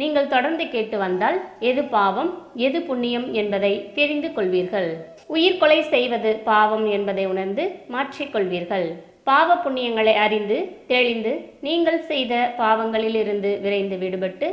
நீங்கள் தொடர்ந்து கேட்டு வந்தால் எது பாவம் எது புண்ணியம் என்பதை தெரிந்து கொள்வீர்கள். உயிர் கொலை செய்வது பாவம் என்பதை உணர்ந்து மாற்றிக்கொள்வீர்கள் பாவ புண்ணியங்களை அறிந்து தெளிந்து நீங்கள் செய்த பாவங்களிலிருந்து விரைந்து விடுபட்டு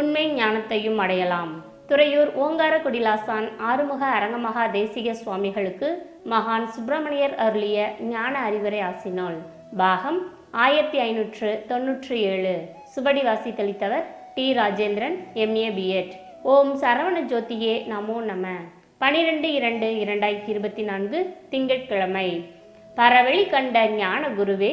உண்மை ஞானத்தையும் அடையலாம். துறையூர் ஓங்கார குடிலாசான் ஆறுமுக அரங்கமகா தேசிக சுவாமிகளுக்கு மகான் சுப்பிரமணியர் அருளிய ஞான அறிவுரை ஆசினாள் பாகம் ஆயிரத்தி ஐநூற்று தொன்னூற்றி ஏழு. சுபடி வாசித்தளித்தவர் டி ராஜேந்திரன் எம்ஏ பிஎட் ஓம் சரவண ஜோதியே நமோ நம. பனிரெண்டு இரண்டு இரண்டாயிரத்தி இருபத்தி நான்கு திங்கட்கிழமை. பரவெளி கண்ட ஞான குருவே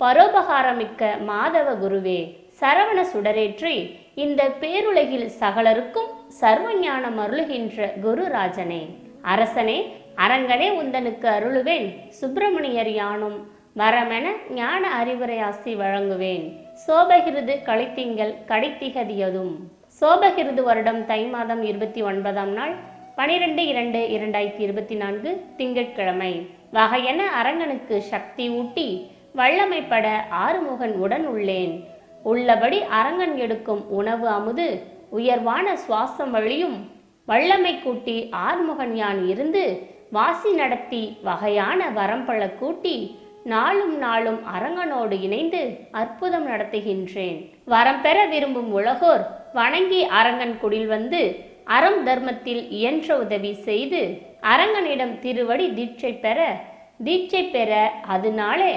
பரோபகாரமிக்க மாதவ குருவே சரவண சுடரேற்றி இந்த பேருலகில் சகலருக்கும் சர்வ ஞானம் அருளுகின்ற குருராஜனே அரசனே அரங்கனே உந்தனுக்கு அருளுவேன் சுப்பிரமணியர் யானும் வரமென ஞான அறிவுரையாசி வழங்குவேன். சோபகிருது கலைத்திங்கள் கடைத்திகதியதும். சோபகிருது வருடம் தை மாதம் இருபத்தி ஒன்பதாம் நாள் பனிரெண்டு இரண்டு இரண்டாயிரத்தி இருபத்தி நான்கு திங்கட்கிழமை. வகையென அரங்கனுக்கு சக்தி ஊட்டி வல்லமைப்பட ஆறுமுகன் உடன் உள்ளேன். உள்ளபடி அரங்கன் எடுக்கும் உணவு அமுது உயர்வான சுவாசம் வழியும். வல்லமை கூட்டி ஆறுமுகன் யான் இருந்து வாசி நடத்தி வகையான வரம்பழ கூட்டி நாளும் நாளும் அரங்கனோடு இணைந்து அற்புதம் நடத்துகின்றேன். வரம் பெற விரும்பும் உலகோர் வணங்கி அரங்கன் குடில் வந்து அறம் தர்மத்தில் இயன்ற உதவி செய்து அரங்கனிடம் திருவடி தீட்சை பெற தீட்சை பெற அதனாலே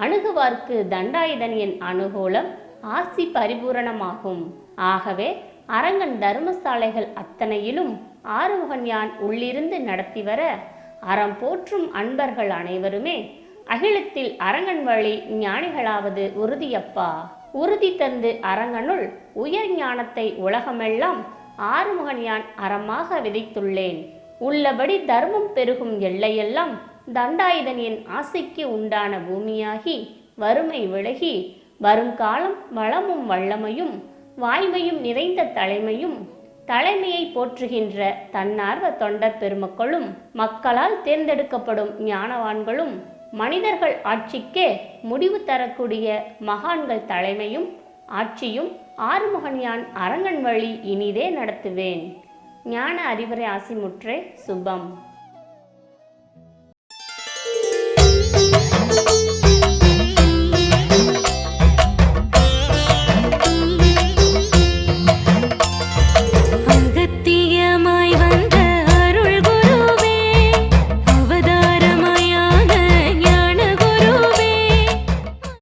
அணுகுவார்க்கு தண்டாயுதன் என் அனுகூலம் ஆசி பரிபூரணமாகும். ஆகவே அரங்கன் தர்மசாலைகள் அத்தனையிலும் ஆறுமுகன் யான் உள்ளிருந்து நடத்தி வர அறம் போற்றும் அன்பர்கள் அனைவருமே அகிலத்தில் அரங்கன் வழி ஞானிகளாவது உறுதியப்பா. உறுதி தந்து அரங்கனுள் உயர் ஞானத்தை உலகமெல்லாம் ஆறுமுகன் யான் அறமாக விதைத்துள்ளேன். உள்ளபடி தர்மம் பெருகும் எல்லையெல்லாம் தண்டாயுதன் என் ஆசைக்கு உண்டான பூமியாகி வறுமை விலகி வரும் காலம் வளமும் வல்லமையும் வாய்மையும் நிறைந்த தலைமையும் தலைமையை போற்றுகின்ற தன்னார்வ தொண்டர் பெருமக்களும் மக்களால் தேர்ந்தெடுக்கப்படும் ஞானவான்களும் மனிதர்கள் ஆட்சிக்கே முடிவு தரக்கூடிய மகான்கள் தலைமையும் ஆட்சியும் ஆறுமுகன்யான் அரங்கன் வழி இனிதே நடத்துவேன். ஞான அறிவுரை ஆசிமுற்றே சுபம்.